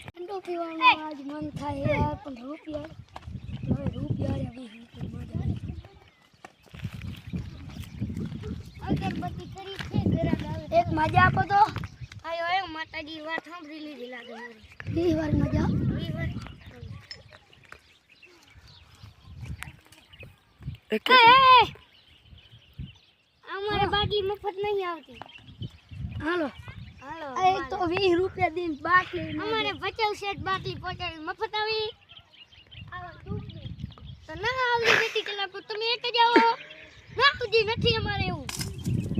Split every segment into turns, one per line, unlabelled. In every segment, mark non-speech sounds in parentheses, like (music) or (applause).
ઠંડુ પીવાનું આજ મન થાય યાર પણ રૂપિયા હવે રૂપિયા મજા અગરબત્તી કરી છે જરાક આવે એક મજા આપો તો. આયો એ માતાજી વાત સાંભળી લીધી લાગે મારી. વાર મજા. વાર
એક
એ, એ! અમારે બાટલી મફત નહીં આવતી. હાલો. હાલો એક તો વીસ રૂપિયા દઈને બાટલી અમારે પચાસ સેટ બાટલી પહોંચાડી મફત આવી. તો ના આવી બેટી કલાક તમે એક જ આવો. ના સુધી નથી અમારે એવું.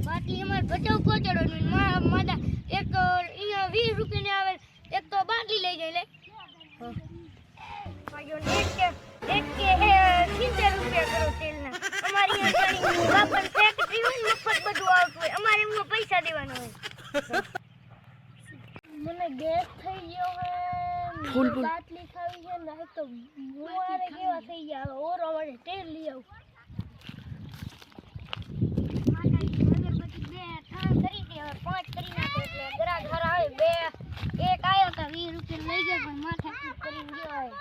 બાકી અમારે બચાવ પહોંચાડવાનું માદા એક તો અહીંયા વીસ રૂપિયાની આવે એક તો બાટલી લઈ જાય લે. એક કે એક કે સિત્તેર રૂપિયા કરો તેલના. અમારી અહીંયા બાપન ફેક્ટરી હોય મફત બધું આવતું હોય. અમારે એમાં પૈસા દેવાના હોય. મને ગેસ થઈ ગયો હે.
ફૂલ ફૂલ.
બાટલી ખાવી છે ને તો મુવારે કેવા થઈ ગયા હવે. ઓરો વડે તેલ લઈ આવું. માતાજી અગરબત્તી બે કરી દે પાંચ કરી નાખે એટલે ગ્રાહક હારા આવે બે. એક આવ્યો તો વીસ રૂપિયા લઈ ગયો પણ માથા કરીને ગયો હોય.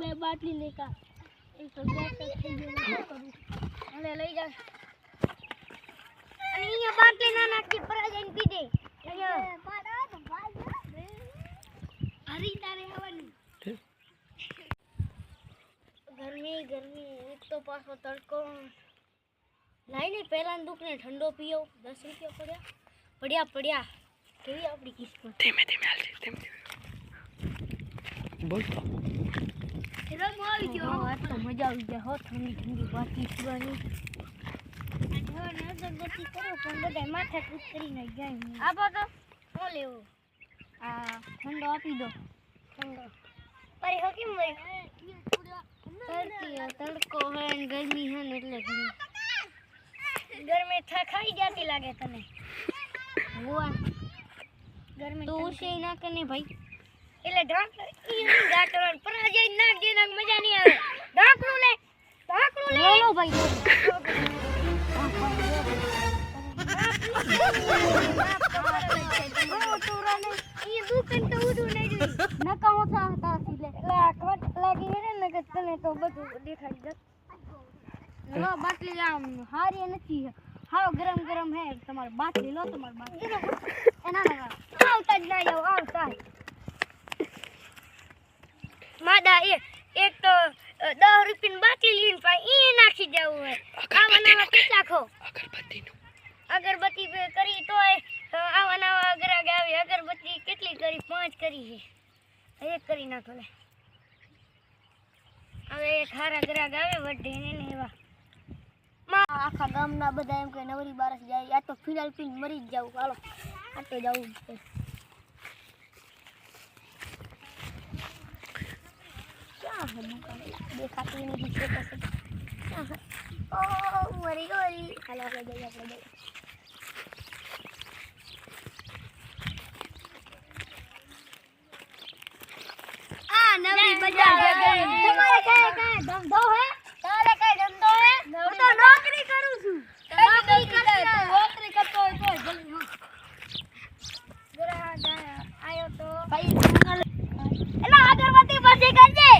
બે બાટલી લેકા એક તો અને લઈ જા અને અહીંયા બાટલી ના નાખી પર જઈને પી દે અહીંયા હરી, તારે આવવાનું. ગરમી ગરમી એક તો પાછો તડકો. લાઈ ને પહેલા દુઃખને ઠંડો પીયો દસ રૂપિયા પડ્યા. પડ્યા પડ્યા. કેવી આપણી કિસ્મત?
ધીમે ધીમે હાલજે ધીમે ધીમે. બોલ તો
રંગ આવી ગયો. હા તો મજા આવી જાય હો ઠંડી ઠંડી બાકી પીવાની. અગરબત્તી કરો પણ બધા માથા કૂટ કરીને જાય આપો તો શું લેવું? આ ઠંડો આપી દો. ઠંડો. અરે હો કેમ ભાઈ તડકી તડકો હે ને ગરમી હે ને એટલે ગરમી ખાઈ જાતી લાગે તને. હોવા. ગરમી તો ઉસે ના કને ભાઈ. એટલે ઢાંક ઈ ગાટવાન પર આજે નાખ દે નાખ મજા નહીં આવે. ઢાંકણું લે ઢાંકણું લે. લો ભાઈ બાટલી આમ હારી નથી હાવ ગરમ ગરમ હે તમારે બાટલી લો તમારે બાટલી એના આવતા જ ના જાવ આવતા. માદા એ એક તો દસ રૂપિયાની બાટલી લઈને પાછી એ નાખી જવું હોય આવા નવા કેટલા ખો
અગરબત્તીનું
અગરબત્તી બે કરી તોય અ, આવા નવા ગ્રાહક આવે અગરબત્તી કેટલી કરી પાંચ કરી છે. એક કરી નાખો, લે. હવે એક હારા ગ્રાહક આવે, વઢે ને એવા આખા ગામના બધા એમ કે નવરી બારસ જાય. આ તો ફિનાઇલ પીને મરી જ જાવું હાલો, આ તો જવું ક્યાં હે દુકાન દેખાતી નથી ઓ મરી ગઈ હાલો, આપણે જઈએ આપણે જઈએ આ નવી બજાર તમારે કઈ કઈ ધંધો હે તારે કઈ ધંધો હે હું તો નોકરી કરું છું। નોકરી કરતો નોકરી કરતો હોય તો જલ્દી ગ્રાહક આયો તો ભાઈ એલા અગરબત્તી પછી કરજે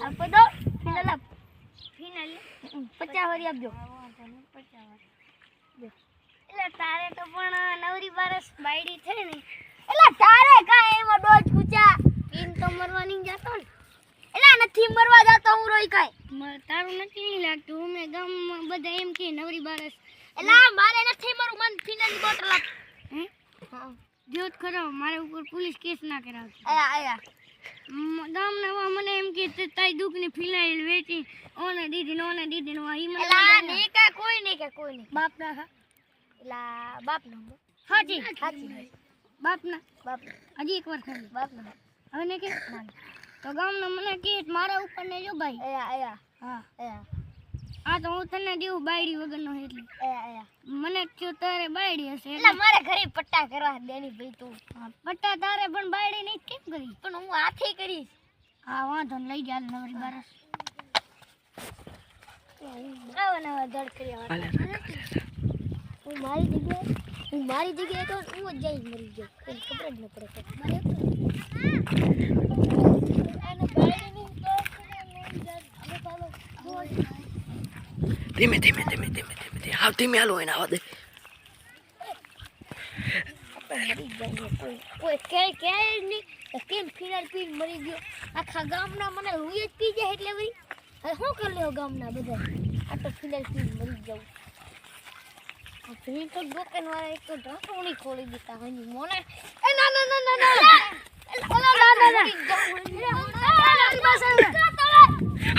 આપો દો ફિનલ આપ ફિનલ પચાસ વાળી આપજો એટલે તારે તો પણ નવરી બારસ બાયડી છે ને એટલે તારે કાંઈ એમાં ડોજ કૂચા પીન તો મરવા નહીં જતો ને નથી મરવા જાતો હું રોઈ કાંઈ. તારું નથી નહીં લાગતું. અમે ગમ બધા એમ કે નવરી બારસ એટલે મારે નથી મરવું મન ફિનલની બોટલ આપ હે? હા. જો ખરો મારા ઉપર પોલીસ કેસ ના કરાવતી આયા આયા ગામના વા મને એમ કે તારી દુઃખની ફિનાઇલ વેચી ઓને દીધી ને ઓને દીધી ને ઈ મને એલા નહીં કે કોઈ નહીં કે કોઈ નહીં. બાપ ના હા એલા બાપ ના હાજી. હાજી. બાપ ના બાપ હજી એક વાર ખાલી. બાપ ના હવે ને કે? તો ગામના મને કીટ મારા ઉપર ને જો ભાઈ
આયા આયા
હા.
આયા
આ. તો હું તને દેવું બાયડી વગરનો એટલે.
આયા આયા
મને થયું તારે બાયડી હશે
એટલે. મારે ઘરે પટ્ટા કરવા દેની ભાઈ તું.
પટ્ટા તારે પણ બાયડી નહીં કેમ કરી?
પણ હું હાથે કરીશ.
હા વાંધો લઈ જા નવરી બારસ
આવા નવા દડ
કરી
હું મારી જગ્યાએ હું મારી જગ્યાએ તો હું જ જઈ મરી ગયો. ખબર જ ન પડે કે મારે અને બાયડીની તો અમે ચાલો
ધીમે ધીમે ધીમે ધીમે ધીમે ધીમે હાવ ધીમે હાલો એને આવા દે
કેમ ફિનાઇલ પીને મરી ગયો આખા ગામના મને લુઈ જ પી જાય એટલે ભાઈ હવે શું કરી લેવો ગામના બધા આ તો ફિનાઇલ પીને મરી જાઉં ભીડ તો દુકાન વાળા એક તો ઢાંકણી ખોલી દીધા હોય મોને એ ના ના ના ના ના અરે ના ના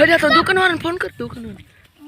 ના
તો દુકાનવાળાને ફોન કર દુકાનવાળા
દુકાન વાળા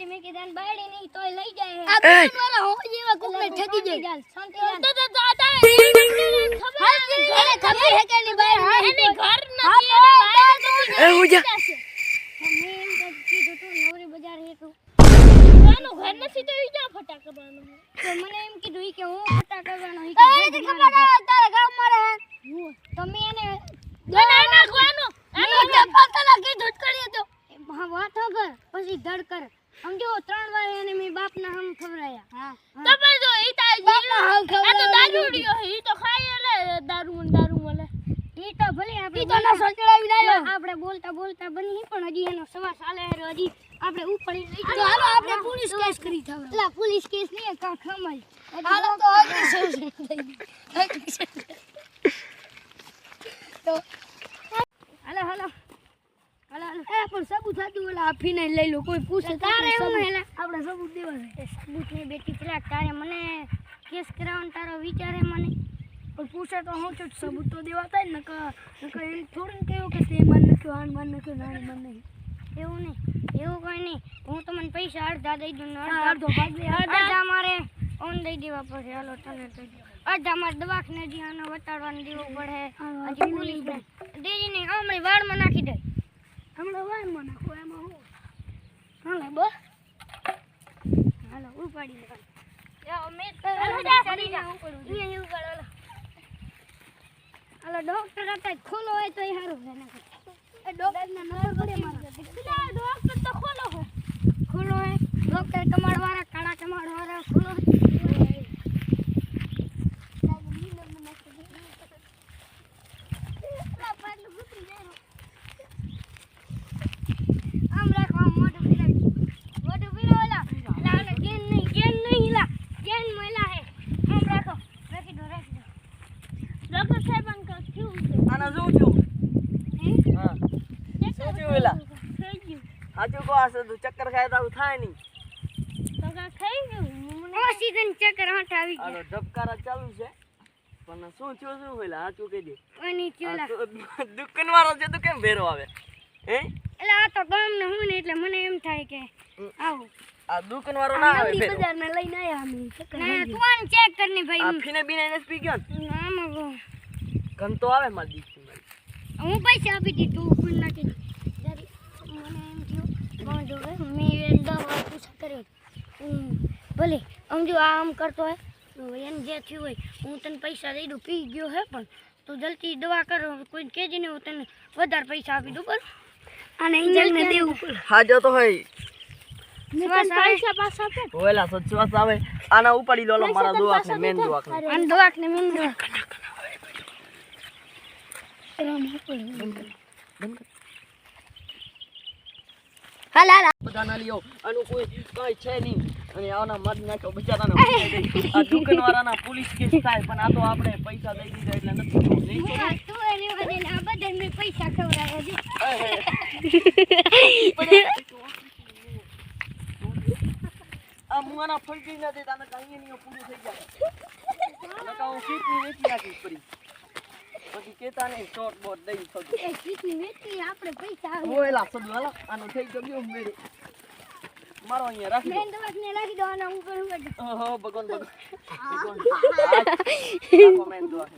હતી મેં કીધું બાયડી નહીં તોય લઈ જાય
આ
એ!
હો જેવા કોકને ઠગી જાય
શાંતિ
તો તો તો આ તારે ઘરે ખબર હે કે ની બહાર એની ઘર નથી એને બહાર
એ હું જા
મેં એમ તો કીધું તું નવરી બજાર હેઠું
એનું ઘર નથી તો ઈ ક્યાં ફટા કરવાનું
તો મને એમ કીધું ઈ કે હું ફટા કરવાનો ઈ કે
એ
ભેગું
ખબર
મારે
હે તારા ગામ મારે
હું. તો મેં એને
ના નાખવાનું એનો ચપ્પલ તને કીધું જ કરી તો
હા વાત ખબર પછી ધડ કર સમજો ત્રણ વાર એને મેં બાપના હમ ખવડાયા
હા
હા.
તો જો ઈ તારી
બાપના હાવ
આ તો
ખવડાવવાનું
દારૂડિયો હે ઈ તો ખાય એટલે દારૂ મને દારૂ મળે
ઈ તો ભલે આપણે
ઈ તો ના સંચળાવી
બોલતા-
લાયો
આપણે બોલતા બોલતા બની પણ હજી એનો સવાસ ચાલે હારો હજી આપણે ઉપડી લઈ
તો હાલો આપણે પોલીસ કેસ કરી થાવ
એટલે પોલીસ કેસ નહીં કા ખમલ
હાલો તો અગ્નિશમ તો
હાલો હાલો
પણ સબૂત હતું ઓલા આપીને લઈ લો. કોઈ પૂછે
તારે
એવું
હેલા?
આપણે સબૂત દેવાનું
એ સબૂત ને બેટી પેલા તારે મને કેસ કરાવવાનો તારો વિચાર હે મને.
પણ પૂછે તો હું છું સબૂત તો દેવા થાય ને નકર નકર એમ થોડું કેવું કે તે મન નખ્યો આન મન નખ્યો ના મન નહીં.
એવું નહીં એવું કોઈ નહીં. હું તમને પૈસા અડધા દઈ દઉં ને
અડધો અડધા.
અડધા? મારે ઓન દઈ દેવા પડશે હાલો તને દઈ અડધા મારે દવાખાને હજી આને વટાડવાનું દેવું પડે. હજી પોલીસ દેજી નહીં હમણાં વાળમાં નાખી દે.
હમણાં વારમાં નાખો એમાં હું?
હાલો બસ હાલો ઉપાડી
હાલો,
ડોક્ટર હતા ખુલ્લો હોય તો સારું છે ને
એ નંબર પડે મારા પેલા ડોક્ટર તો ખોલો હો
ખુલ્લો હે ડોક્ટર કમાડ વાળા કાળા કમાડ વાળા ખુલ્લો હે આમ રાખો આમ મોઢું ફેરવી મોઢું ફેરવેલા એટલે આને ગેન નહીં ગેન નહીં હિલા ગેન મહિલા હે આમ રાખો રાખી દો રાખી દો
ડોક્ટર સાહેબ અંકલ કેવું છે
આના શું થયું?
હે?
હા? શું થયું એલા? સાચું કહો આ તું ચક્કર ખાય તો આવું થાય નહીં.
તો
ચક્કર
આનો
ગયા.
ધબકારા ચાલુ છે. પણ શું થયું શું એલા? સાચું કહી દે. તો (laughs) દુકાન વાળો છે તો કેમ ભેરો આવે? હે?
એટલે આ તો ગામ ને હું ને એટલે મને એમ થાય કે આવું.
આ દુકાન વાળો ના આવે ભેરો.
બજારને લઈને આયા અમે.
ના તું આને ચેક કરની ભાઈ.
આ ફીને બીને ને પી ગયો ના?
આમાં બહુ.
ગમતો આવે મારી દીકરી મારી.
હું પૈસા આપી દી તું ફૂલ નાખી દે જરી મને એમ થયું વાંધો હે મેં એને દસ પૂછા કર્યો હું ભલે આમ જો આ આમ કરતો હે એમ એને જે થયું હોય હું તને પૈસા દઈ દઉં પી ગયો હે પણ તું જલ્દી દવા કર કોઈ કહેજે ને હું તને વધારે પૈસા આપી દઉં બરાબર?
અને ઇન્જેક્શન દેવું. પડે
હાજો તો હોય. ઓલા સચવાસ આવે. આના ઉપાડી લો લો મારા દવાખાને મેન દવાખાને
આને દવાખાને મેન દવા હાલ હાલ
બધાના લ્યો. આનું કોઈ કાંઈ છે નહીં. અને આના મારી નાખ્યો બિચારાના આ દુકાનવાળાના પોલીસ કેસ થાય પણ આ તો આપણે પૈસા દઈ દીધા એટલે નથી થયું. નહીં તો
હા, તું એ રેવા આ બધાને મેં પૈસા ખવડાવ્યા છે.
આ મુઆના ફળકી ના દે તને કાંઈ નહીં પૂરું થઈ જાય. અને કાં હું સીટની વેચી નાખીશ ફરી પછી કેતા નહીં શોર્ટ બોટ દઈ
આપણે પૈસા
સદુ થઈ ગયું મેરે મારો અહીંયા રાખી દો.
બેન દવાખાને રાખી દો અને હું કરું બધું.
ઓહો ભગવાન ભગવાન. ભગવાન રાખો મેન દુઆ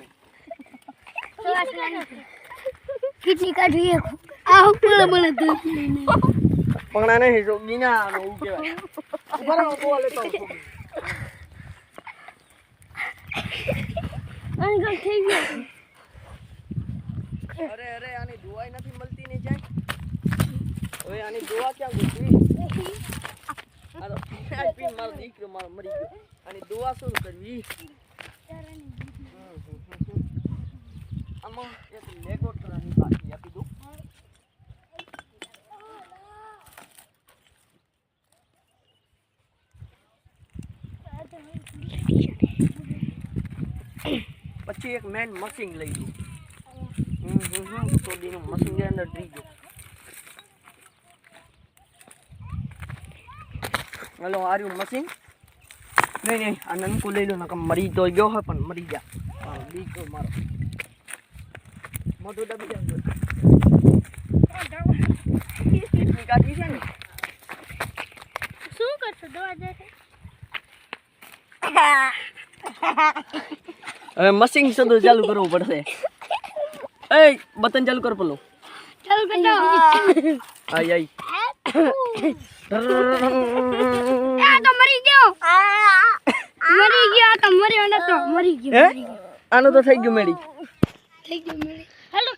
ખીચડી કાઢવી એક. આ હુકલા બોલે તો
પગણા નહીં જો બીના આનો હું કહેવાય બરાબર તો લેતો આવું છું.
અનગઢ થઈ ગયો
અરે અરે, આની દુવાઈ નથી મળતી ને જાય. ઓય આની દુવા ક્યાં ગઈ આ તો પીને પીને મારો દીકરો મારો મરી ગયો. આની દુવા શું કરવી? આમાં એક લેગોટરાની બાકી આપી દઉં. પછી એક મેન મશીન લઈ દઉં હલો આર્યું મશીન નહીં નહીં આ નનકું લઈ લો નકમ મરી તો ગયો હોય પણ મરી ગયા હા બીજો મારો. મોટું દબી જાય કાઢી છે ને?
શું કરશો? દવા દેશે
હવે મશીન શબ્દ ચાલુ કરવું પડશે. એ બટન ચાલુ કર પેલું
ચાલ બેટા
આઈ આઈ
આ તો મરી ગયો મરી ગયો આ તો મર્યો નતો મરી ગયો
હે આનું તો થઈ ગયું મેડી
થઈ ગયો મરી હાલો